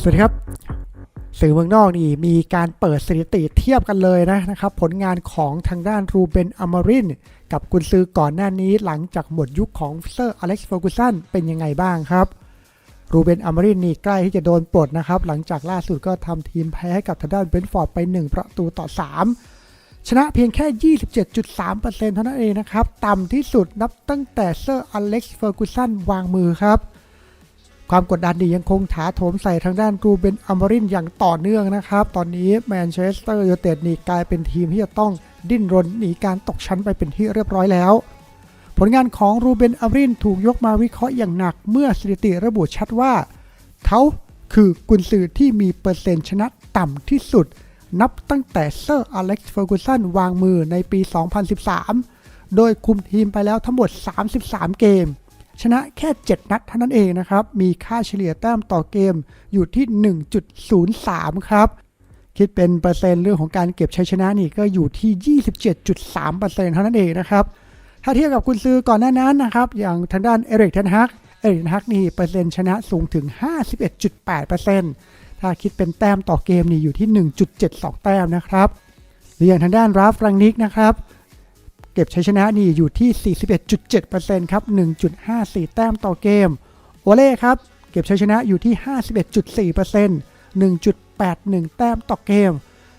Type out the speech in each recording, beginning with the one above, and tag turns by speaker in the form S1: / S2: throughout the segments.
S1: สวัสดีครับ สื่อเมืองนอกนี่มีการเปิดสถิติเทียบกันเลยนะนะครับ ผลงานของทางด้านรูเบนอมารินกับกุนซือก่อนหน้านี้หลังจากหมดยุคของเซอร์อเล็กซ์เฟอร์กูสันเป็นยังไงบ้างครับรูเบนอมารินนี่ใกล้ที่จะโดนปลดนะครับ หลังจากล่าสุดก็ทำทีมแพ้ให้กับทางด้านเบนฟอร์ดไป 1 ประตูต่อ 3 ชนะเพียงแค่ 27.3%เท่านั้นเองนะครับ ต่ำที่สุดนับตั้งแต่เซอร์อเล็กซ์เฟอร์กูสันวางมือครับ ความกดดันนี่ยังคงถาโถมใส่ทางด้านรูเบนอัมบรินอย่างต่อเนื่องนะครับ ตอนนี้แมนเชสเตอร์ยูไนเต็ดนี่กลายเป็นทีมที่จะต้องดิ้นรนหนีการตกชั้นไปเป็นที่เรียบร้อยแล้ว ผลงานของรูเบนอัมบรินถูกยกมาวิเคราะห์อย่างหนัก เมื่อสถิติระบุชัดว่า เขาคือกุนซือที่มีเปอร์เซ็นต์ชนะต่ำที่สุด นับตั้งแต่เซอร์อเล็กซ์เฟอร์กูสันวางมือในปี 2013 โดยคุมทีมไปแล้วทั้งหมด 33 เกม ชนะแค่ 7 นัดเท่านั้นเองนะครับ มีค่าเฉลี่ยแต้มต่อเกมอยู่ที่ 1.03 ครับ คิดเป็นเปอร์เซ็นต์เรื่องของการเก็บชัยชนะนี่ก็อยู่ที่ 27.3%เท่านั้นเองนะครับ ถ้าเทียบกับกุนซือก่อนหน้านั้นนะครับ อย่างทางด้านเอริกเทนฮักเอริกเทนฮักนี่เปอร์เซ็นต์ชนะสูงถึง 51.8%ถ้าคิดเป็นแต้มต่อเกมนี่อยู่ที่ 1.72 แต้มนะครับหรืออย่างทางด้านราฟรังนิกนะครับ ก็บชัยชนะนี่อยู่ที่ 41.7%ครับ 1.54 แต้มต่อเกม โอเล่ครับ เก็บชัยชนะอยู่ที่ 51.4% 1.81 แต้มต่อเกม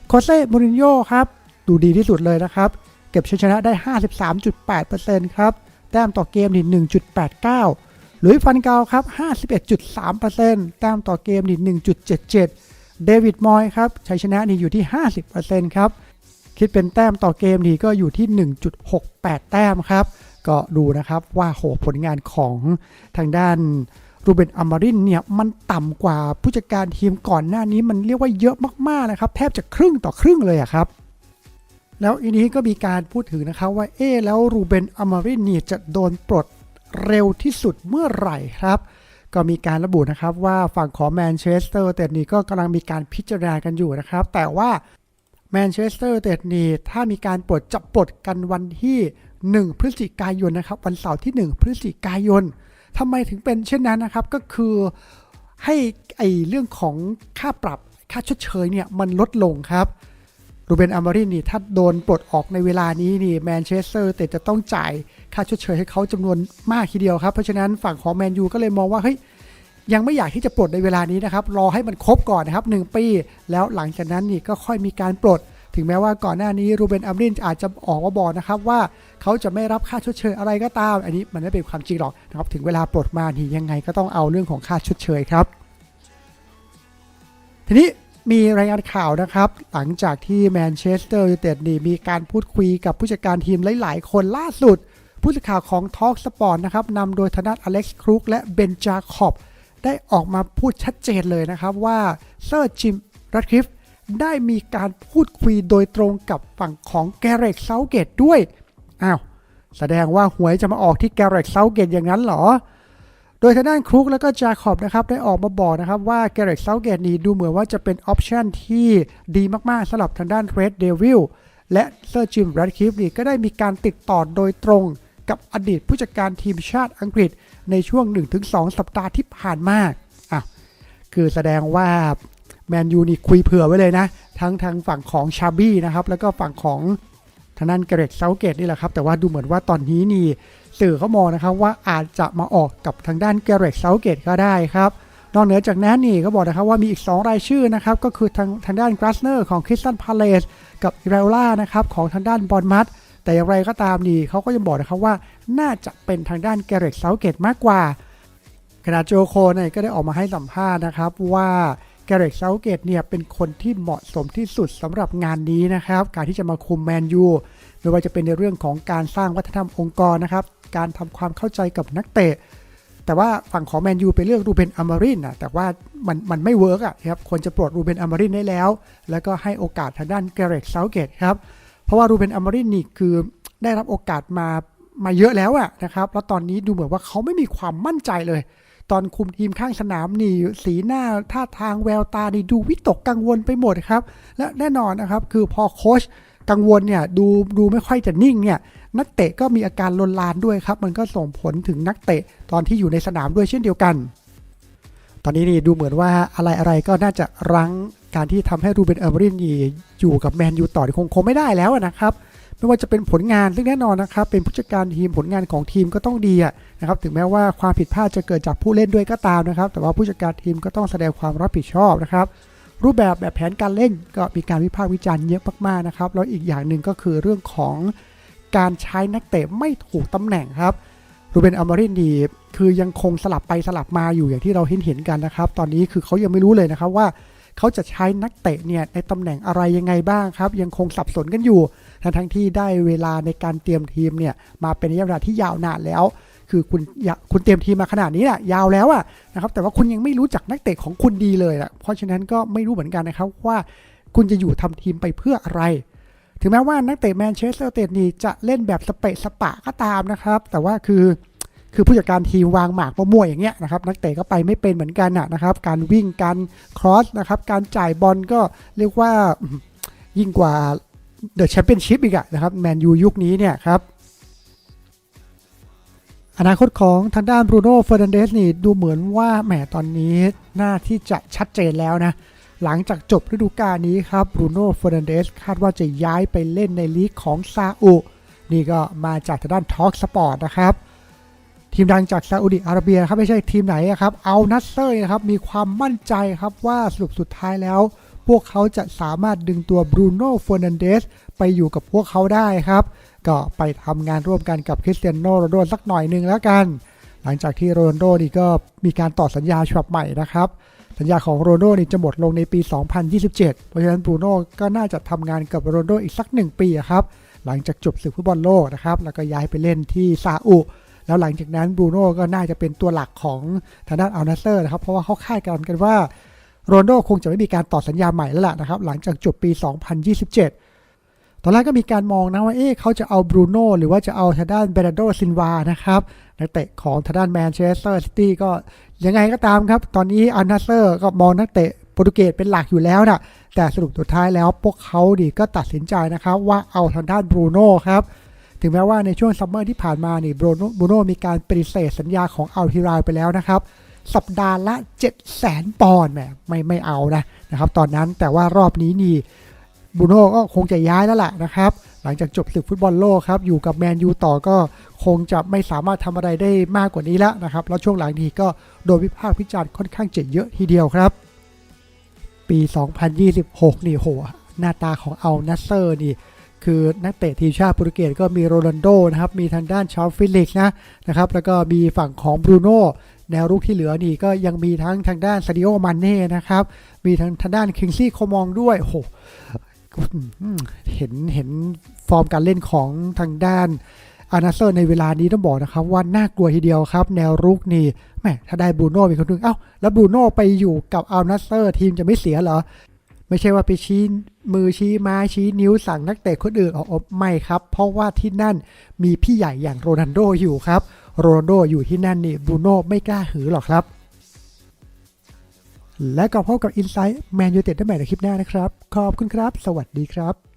S1: โคเซ่ มูรินโญ่ครับ ดูดีที่สุดเลยนะครับ เก็บชัยชนะได้ 53.8%ครับ แต้มต่อเกมนี่1.89 หลุยฟันเกาครับ 51.3%แต้มต่อเกมนี่1.77 เดวิด มอยครับ ชัยชนะนี่อยู่ที่ 50%ครับ คิดเป็นแต้มต่อเกมนี่ก็อยู่ที่ 1.68 แต้มครับ ก็ดูนะครับว่าโหผลงานของทางด้านรูเบนอัมมารินเนี่ยมันต่ำกว่าผู้จัดการทีมก่อนหน้านี้มันเรียกว่าเยอะมากๆนะครับ แทบจะครึ่งต่อครึ่งเลยอะครับ แล้วอีนี้ก็มีการพูดถึงนะครับว่าเอ๊แล้วรูเบนอัมารินเนี่ยจะโดนปลดเร็วที่สุดเมื่อไหร่ครับ ก็มีการระบุนะครับว่าฝั่งของแมนเชสเตอร์แต่นี่ก็กำลังมีการพิจารณากันอยู่นะครับ แต่ว่า แมนเชสเตอร์เตดนี่ถ้ามีการปลดจะปลดกันวันที่ 1 พฤศจิกายนนะครับ วันเสาร์ที่ 1 พฤศจิกายนทำไมถึงเป็นเช่นนั้นนะครับ ก็คือให้ไอเรื่องของค่าปรับค่าชดเชยเนี่ยมันลดลงครับรูเบนอามารินนี่ถ้าโดนปลดออกในเวลานี้นี่แมนเชสเตอร์เตดจะต้องจ่ายค่าชดเชยให้เขาจำนวนมากทีเดียวครับ เพราะฉะนั้นฝั่งของแมนยูก็เลยมองว่าเฮ้ย ยังไม่อยากที่จะปลดในเวลานี้นะครับ รอให้มันครบก่อนนะครับ 1 ปี แล้วหลังจากนั้นนี่ก็ค่อยมีการปลด ถึงแม้ว่าก่อนหน้านี้รูเบนอัมรินอาจจะออกมาบอกนะครับว่าเขาจะไม่รับค่าชดเชยอะไรก็ตาม อันนี้มันไม่เป็นความจริงหรอกนะครับ ถึงเวลาปลดมานี่ยังไงก็ต้องเอาเรื่องของค่าชดเชยครับ ทีนี้มีรายงานข่าวนะครับ หลังจากที่แมนเชสเตอร์ยูไนเต็ดนี่มีการพูดคุยกับผู้จัดการทีมหลาย ๆ คนล่าสุด ผู้สื่อข่าวของทอ l k สปอร์ตนะครับนำโดยธนัทอเล็กซ์ครุกและเบนจาคอบ ได้ออกมาพูดชัดเจนเลยนะครับว่าเซอร์จิมรัตคลิฟได้มีการพูดคุยโดยตรงกับฝั่งของแกเรกเซาเกตด้วย อ้าว แสดงว่าหวยจะมาออกที่แกเรกเซาเกตอย่างนั้นเหรอ โดยทางด้านครุกแล้วก็จาคอบนะครับได้ออกมาบอกนะครับว่าแกเรกเซาเกตนี้ดูเหมือนว่าจะเป็นออปชันที่ดีมากๆสำหรับทางด้านเรดเดวิลและเซอร์จิมรัตคลิฟนี่ก็ได้มีการติดต่อโดยตรง กับอดีตผู้จัดการทีมชาติอังกฤษในช่วง 1-2 สัปดาห์ที่ผ่านมาอะคือแสดงว่าแมนยูนี่คุยเผื่อไว้เลยนะ ทั้งทางฝั่งของชาบี้นะครับ แล้วก็ฝั่งของทางด้นเกรกเซาเกตนี่แหละครับ แต่ว่าดูเหมือนว่าตอนนี้นี่สื่อเขามองนะครับว่าอาจจะมาออกกับทางด้านเกรกเซาเกตก็ได้ครับนอกเหนือจากนั้นนี่ก็บอกนะครับว่ามีอีก 2 รายชื่อนะครับ ก็คือทางทางด้านกราสเนอร์ของคริสตันพาเลสกับอิเรล่านะครับของทางด้านบอลมัด แต่อย่างไรก็ตามนี่เขาก็ยังบอกนะครับว่าน่าจะเป็นทางด้านแกเรกเซาเกตมากกว่าขณะโจโคเนี่ยก็ได้ออกมาให้สัมภาษณ์นะครับว่าแกเรกเซาเกตเนี่ยเป็นคนที่เหมาะสมที่สุดสำหรับงานนี้นะครับ การที่จะมาคุมแมนยูไม่ว่าจะเป็นในเรื่องของการสร้างวัฒนธรรมองค์กรนะครับ การทำความเข้าใจกับนักเตะ แต่ว่าฝั่งของแมนยูไปเลือกรูเบนอามารินนะแต่ว่ามันมันไม่เวิร์กอะครับควรจะปลดรูเบนอามารินได้แล้ว แล้วก็ให้โอกาสทางด้านแกเรกเซาเกตครับ เพราะว่ารูเบนอามารินนี่คือได้รับโอกาสมามาเยอะแล้วอะนะครับ แล้วตอนนี้ดูเหมือนว่าเขาไม่มีความมั่นใจเลย ตอนคุมทีมข้างสนามนี่สีหน้าท่าทางแววตานี่ดูวิตกกังวลไปหมดครับ และแน่นอนนะครับคือพอโค้ชกังวลเนี่ยดูดูไม่ค่อยจะนิ่งเนี่ยนักเตะก็มีอาการลนลานด้วยครับ มันก็ส่งผลถึงนักเตะตอนที่อยู่ในสนามด้วยเช่นเดียวกัน ตอนนี้นี่ดูเหมือนว่าอะไรอะไรก็น่าจะรั้ง การที่ทำให้รูเบนเอเมอรินนี่อยู่กับแมนยูต่อคงคงไม่ได้แล้วนะครับ ไม่ว่าจะเป็นผลงานซึ่งแน่นอนนะครับ เป็นผู้จัดการทีมผลงานของทีมก็ต้องดีนะครับ ถึงแม้ว่าความผิดพลาดจะเกิดจากผู้เล่นด้วยก็ตามนะครับ แต่ว่าผู้จัดการทีมก็ต้องแสดงความรับผิดชอบนะครับ รูปแบบแบบแผนการเล่นก็มีการวิพากษ์วิจารณ์เยอะมากๆนะครับ แล้วอีกอย่างหนึ่งก็คือเรื่องของการใช้นักเตะไม่ถูกตำแหน่งครับรูเบนอัลมารินดีคือยังคงสลับไปสลับมาอยู่อย่างที่เราเห็นเห็นกันนะครับ ตอนนี้คือเขายังไม่รู้เลยนะครับว่า เขาจะใช้นักเตะเนี่ยในตำแหน่งอะไรยังไงบ้างครับ ยังคงสับสนกันอยู่ ทั้งทั้งที่ได้เวลาในการเตรียมทีมเนี่ยมาเป็นระยะเวลาที่ยาวนานแล้ว คือคุณอยากคุณเตรียมทีมมาขนาดนี้แหละยาวแล้วอะนะครับแต่ว่าคุณยังไม่รู้จักนักเตะของคุณดีเลยอะเพราะฉะนั้นก็ไม่รู้เหมือนกันนะครับว่าคุณจะอยู่ทำทีมไปเพื่ออะไร ถึงแม้ว่านักเตะแมนเชสเตอร์เตดนี่จะเล่นแบบสเปะสปะก็ตามนะครับ แต่ว่าคือ คือผู้จัดการทีมวางหมากมั่วๆอย่างเงี้ยนะครับนักเตะก็ไปไม่เป็นเหมือนกันนะครับ การวิ่งการครอสนะครับการจ่ายบอลก็เรียกว่ายิ่งกว่าเดอะแชมเปี้ยนชิพอีกอะนะครับแมนยูยุคนี้เนี่ยครับอนาคตของทางด้านบรูโน่เฟอร์นันเดสนี่ดูเหมือนว่าแหมตอนนี้หน่าที่จะชัดเจนแล้วนะ หลังจากจบฤดูกาลนี้ครับบรูโน่เฟอร์นันเดสคาดว่าจะย้ายไปเล่นในลีกของซาอุนี่ก็มาจากทางด้านทอ l k สปอร์ตนะครับ ทีมดังจากซาอุดิอาระเบียครับไม่ใช่ทีมไหนครับเอานัสเซอร์นะครับมีความมั่นใจครับว่าสรุปสุดท้ายแล้ว พวกเขาจะสามารถดึงตัวบรูโน่ฟอร์นันเดสไปอยู่กับพวกเขาได้ครับ ก็ไปทำงานร่วมกันกับคริสเตียโนโรนโดสักหน่อยหนึ่งแล้วกัน หลังจากที่โรนโดนี่ก็มีการต่อสัญญาฉบับใหม่นะครับสัญญาของโรนโดนี่จะหมดลงในปี 2027 เพราะฉะนั้นบรูโน่ก็น่าจะทำงานกับโรนโดอีกสักหนึ่งปีครับหลังจากจบศึกฟุตบอลโลกนะครับแล้วก็ย้ายไปเล่นที่ซาอุ แล้วหลังจากนั้นบรูโน่ก็น่าจะเป็นตัวหลักของทางด้านอัลนาเซอร์นะครับ เพราะว่าเขาคาดการณ์กันว่าโรนโดคงจะไม่มีการต่อสัญญาใหม่แล้วล่ะนะครับ หลังจากจบปี 2027 ตอนแรกก็มีการมองนะว่าเอ๊ะเขาจะเอาบรูโน่หรือว่าจะเอาทางด้านเบรนโดซินวานะครับนักเตะของทางด้านแมนเชสเตอร์ซิตี้ก็ยังไงก็ตามครับ ตอนนี้อัลนาเซอร์ก็มองนักเตะโปรตุเกสเป็นหลักอยู่แล้วนะแต่สรุปสุดท้ายแล้วพวกเขาดีก็ตัดสินใจนะครับว่าเอาทางด้านบรูโน่ครับ ถึงแม้ว่าในช่วงซัมเมอร์ที่ผ่านมานี่บูโน่บรูโนมีการปฏิเสธสัญญาของอัลฮิรายไปแล้วนะครับ สัปดาห์ละ 7 0 0 0 0ปอนด์แหมไม่ไม่เอานะนะครับตอนนั้นแต่ว่ารอบนี้นี่บูโน่ก็คงจะย้ายแล้วแหละนะครับ หลังจากจบศึกฟุตบอลโลกครับ อยู่กับแมนยูต่อก็คงจะไม่สามารถทำอะไรได้มากกว่านี้แล้วนะครับ แล้วช่วงหลังนี้ก็โดนวิพากษ์วิจารณ์ค่อนข้างเจ็เยอะทีเดียวครับ ปี 2026 นี่โห หน้าตาของเอานัสเซอร์นี่ คือนักเตะทีมชาติโปรตุเกสก็มีโรนัลโดนะครับ มีทางด้านชาร์ลฟิลิกซ์นะนะครับ แล้วก็มีฝั่งของบรูโน่แนวรุกที่เหลือนี่ก็ยังมีทั้งทางด้านซาดิโอมานเน่นะครับ มีทางทางด้านคิงซี่โคมองด้วยโหเห็นเห็นฟอร์มการเล่นของทางด้านอานาเซอร์ในเวลานี้ต้องบอกนะครับว่าน่ากลัวทีเดียวครับ แนวรุกนี่แหมถ้าได้บรูโน่เป็นคนหนึงเอ้าแล้วบรูโน่ไปอยู่กับอานาเซอร์ทีมจะไม่เสียเหรอ ไม่ใช่ว่าไปชี้มือชี้ไม้ชี้นิ้วสั่งนักเตะคนอื่นออกอบไม่ครับ เพราะว่าที่นั่นมีพี่ใหญ่อย่างโรนันโดอยู่ครับโรนัลโดอยู่ที่นั่นนี่บูโน่ไม่กล้าหือหรอกครับ และก็พบกับอินไซต์แมนยูเต็ดได้ใหม่ในคลิปหน้านะครับ ขอบคุณครับ สวัสดีครับ